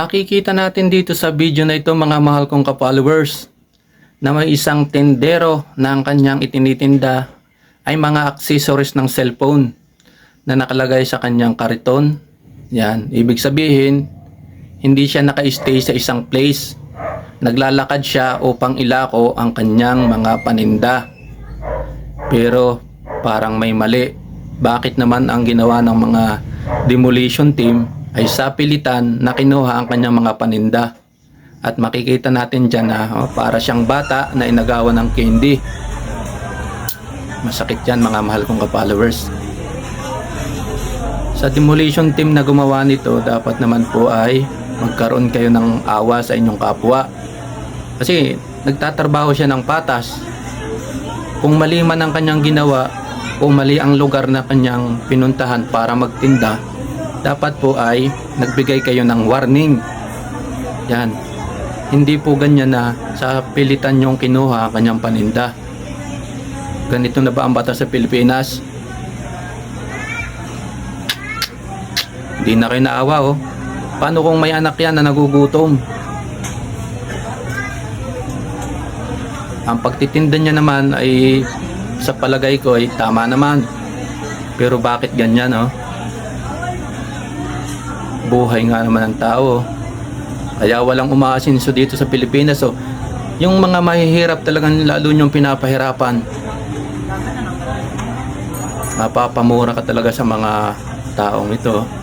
Nakikita natin dito sa video na ito mga mahal kong ka-followers na may isang tendero na ang kanyang itinitinda ay mga accessories ng cellphone na nakalagay sa kanyang kariton. Yan, ibig sabihin hindi siya naka-stay sa isang place. Naglalakad siya upang ilako ang kanyang mga paninda. Pero parang may mali. Bakit naman ang ginawa ng mga demolition team ay sa pilitan na kinuha ang kanyang mga paninda. At makikita natin dyan na oh, para siyang bata na inagawan ng candy. Masakit yan mga mahal kong ka-followers. Sa demolition team na gumawa nito, dapat naman po ay magkaroon kayo ng awa sa inyong kapwa. Kasi nagtatrabaho siya ng patas. Kung mali man ang kanyang ginawa o mali ang lugar na kanyang pinuntahan para magtinda, dapat po ay nagbigay kayo ng warning. Yan. Hindi po ganyan na sa pilitan yung kinuha ang kanyang paninda. Ganito na ba ang batas sa Pilipinas? Hindi na kayo naawa oh. Paano kung may anak yan na nagugutom? Ang pagtitinda niya naman ay sa palagay ko ay tama naman. Pero bakit ganyan oh? Buhay nga naman ng tao. Kaya walang umaasinso dito sa Pilipinas oh. Yung mga mahihirap talagang lalo yung pinapahirapan. Mapapamura ka talaga sa mga taong ito.